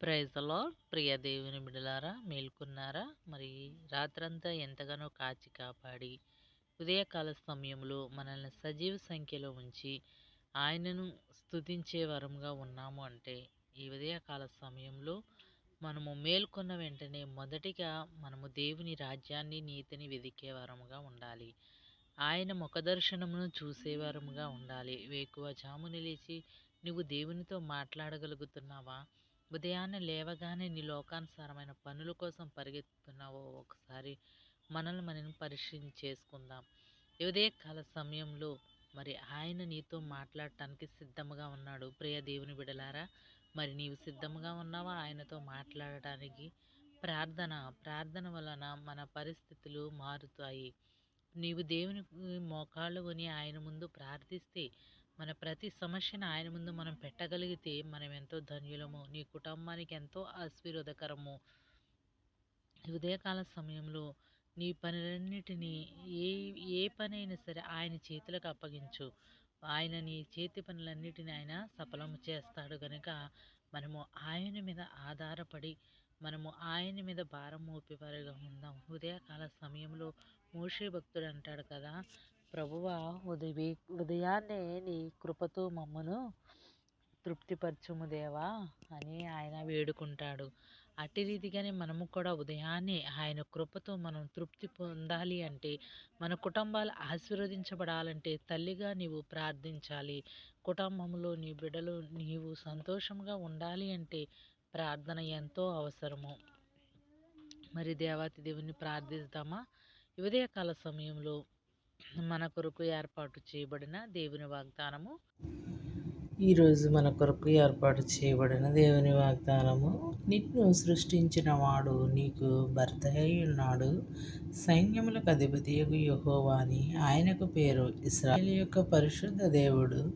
ప్రైజలో ప్రియ దేవుని బిడలారా మేల్కొన్నారా? మరి రాత్రంతా ఎంతగానో కాచి కాపాడి ఉదయకాల సమయంలో మనల్ని సజీవ సంఖ్యలో ఉంచి ఆయనను స్థుతించే వరంగా ఉన్నాము అంటే ఈ ఉదయకాల సమయంలో మనము మేల్కొన్న వెంటనే మొదటిగా మనము దేవుని రాజ్యాన్ని నీతిని వెదికే వరముగా ఉండాలి. ఆయన ముఖదర్శనమును చూసేవారముగా ఉండాలి. వేకువ జాముని లేచి నువ్వు దేవునితో మాట్లాడగలుగుతున్నావా? ఉదయాన్నే లేవగానే నీ లోకానుసారమైన పనుల కోసం పరిగెత్తుతున్నావో ఒకసారి మనల్ని మనం పరిశీలన చేసుకుందాం. కాల సమయంలో మరి ఆయన నీతో మాట్లాడటానికి సిద్ధంగా ఉన్నాడు. ప్రియ దేవుని బిడలారా మరి నీవు సిద్ధంగా ఉన్నావా? ఆయనతో మాట్లాడటానికి ప్రార్థన ప్రార్థన వలన మన పరిస్థితులు మారుతాయి. నీవు దేవుని మోకాళ్ళు కొని ఆయన ముందు ప్రార్థిస్తే మన ప్రతి సమస్యను ఆయన ముందు మనం పెట్టగలిగితే మనం ఎంతో ధన్యులము. నీ కుటుంబానికి ఎంతో ఆశీర్వదకరము. ఉదయకాల సమయంలో నీ పనులన్నిటినీ ఏ ఏ పని అయినా సరే ఆయన చేతులకు అప్పగించు. ఆయన నీ చేతి పనులన్నిటిని ఆయన సఫలము చేస్తాడు కనుక మనము ఆయన మీద ఆధారపడి మనము ఆయన మీద భారం మోపేవారుగా ఉందాం. ఉదయకాల సమయంలో మోషే భక్తుడు అంటాడు కదా ప్రభువా ఉదయ ఉదయాన్నే నీ కృపతో మమ్మను తృప్తిపరచుము దేవా అని ఆయన వేడుకుంటాడు. అట్టి రీతిగానే మనము కూడా ఉదయాన్నే ఆయన కృపతో మనం తృప్తి పొందాలి అంటే మన కుటుంబాలు ఆశీర్వదించబడాలంటే తల్లిగా నీవు ప్రార్థించాలి. కుటుంబంలో నీ బిడ్డలు నీవు సంతోషంగా ఉండాలి అంటే ప్రార్థన ఎంతో అవసరము. మరి దేవాతి దేవుని ప్రార్థిస్తామా? ఉదయకాల సమయంలో మన కొరకు ఏర్పాటు చేయబడిన దేవుని వాగ్దానము. ఈరోజు మన కొరకు ఏర్పాటు చేయబడిన దేవుని వాగ్దానము. నిన్ను సృష్టించిన వాడు నీకు భర్త అయి ఉన్నాడు. సైన్యములకు అధిపతి యహోవాని ఆయనకు పేరు ఇస్రాయల్ యొక్క పరిశుద్ధ దేవుడు.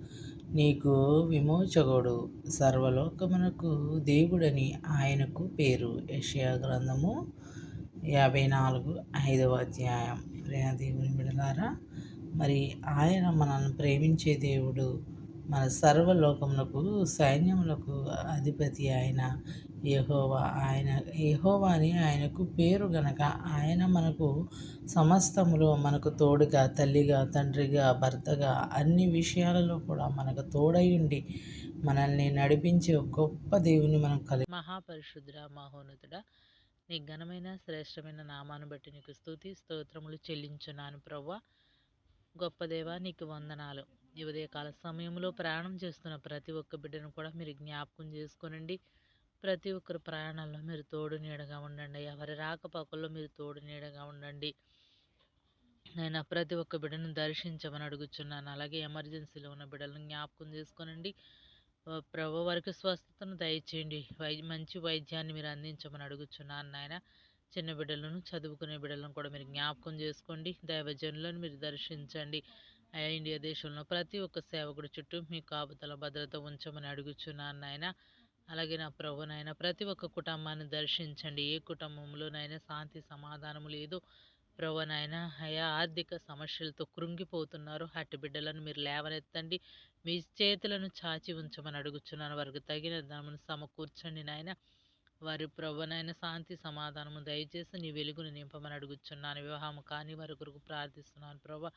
నీకు విమోచకుడు సర్వలోకమునకు దేవుడని ఆయనకు పేరు. యషయా గ్రంథము యాభై నాలుగు ఐదవ అధ్యాయం. ప్రియా దేవుని బిడలారా మరి ఆయన మనల్ని ప్రేమించే దేవుడు మన సర్వలోకములకు సైన్యములకు అధిపతి ఆయన యహోవా ఆయన యహోవా అని ఆయనకు పేరు గనక ఆయన మనకు సమస్తములో మనకు తోడుగా తల్లిగా తండ్రిగా భర్తగా అన్ని విషయాలలో కూడా మనకు తోడై ఉండి మనల్ని నడిపించే గొప్ప దేవుని మనం కలిగి మహాపరిశుద్ర మహోన్నతుడ నీ ఘనమైన శ్రేష్టమైన నామాను బట్టి నీకు స్థుతి స్తోత్రములు చెల్లించున్నాను ప్రవ్వ. గొప్ప దేవ నీకు వందనాలు. ఈ ఉదయకాల సమయంలో ప్రయాణం చేస్తున్న ప్రతి ఒక్క బిడ్డను కూడా మీరు జ్ఞాపకం చేసుకోనండి. ప్రతి ఒక్కరు ప్రయాణాల్లో మీరు తోడు నీడగా ఉండండి. ఎవరి రాకపోకల్లో మీరు తోడు నీడగా ఉండండి. నేను ప్రతి ఒక్క బిడ్డను దర్శించమని అడుగుచున్నాను. అలాగే ఎమర్జెన్సీలో ఉన్న బిడ్డలను జ్ఞాపకం చేసుకోనండి. ప్రభు వారికి స్వస్థతను దయచేయండి. వై మంచి వైద్యాన్ని మీరు అందించమని అడుగుచున్నాను నాయన. చిన్న బిడ్డలను చదువుకునే బిడ్డలను కూడా మీరు జ్ఞాపకం చేసుకోండి. దైవజనులను మీరు దర్శించండి. ఇండియా దేశంలో ప్రతి ఒక్క సేవకుడి చుట్టూ మీ కాపుతల భద్రత ఉంచమని అడుగుచున్నాను నాయన. అలాగే నా ప్రభునైనా ప్రతి ఒక్క కుటుంబాన్ని దర్శించండి. ఏ కుటుంబంలోనైనా శాంతి సమాధానము లేదు. ప్రభు అయా ఆర్థిక సమస్యలతో కృంగిపోతున్నారు. హట్టి బిడ్డలను మీరు లేవనెత్తండి. మీ చేతులను చాచి ఉంచమని అడుగుచున్నాను. వారికి తగిన ధనమును సమకూర్చండి నాయన. వారి ప్రభునైన శాంతి సమాధానము దయచేసి నీ వెలుగును నింపమని అడుగుచున్నాను. వివాహము కాని వారి కొరకు ప్రార్థిస్తున్నాను ప్రభా.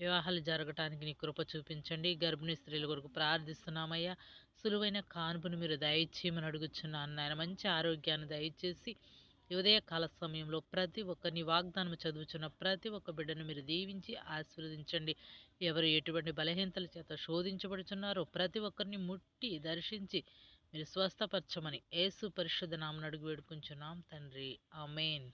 వివాహాలు జరగటానికి నీ కృప చూపించండి. గర్భిణీ స్త్రీల కొరకు ప్రార్థిస్తున్నామయ్యా. సులువైన కానుపును మీరు దయచేయమని అడుగుచున్నాను నాయన. మంచి ఆరోగ్యాన్ని దయచేసి ఉదయకాల సమయంలో ప్రతి ఒక్కరిని వాగ్దానం చదువుచున్న ప్రతి ఒక్క బిడ్డను మీరు దీవించి ఆశీర్వదించండి. ఎవరు ఎటువంటి బలహీనతల చేత శోధించబడుచున్నారో ప్రతి ఒక్కరిని ముట్టి దర్శించి మీరు స్వస్థపరచమని ఏసు పరిశుద్ధ నామను అడుగు వేడుకుంటున్నాం తండ్రి. ఆమెన్.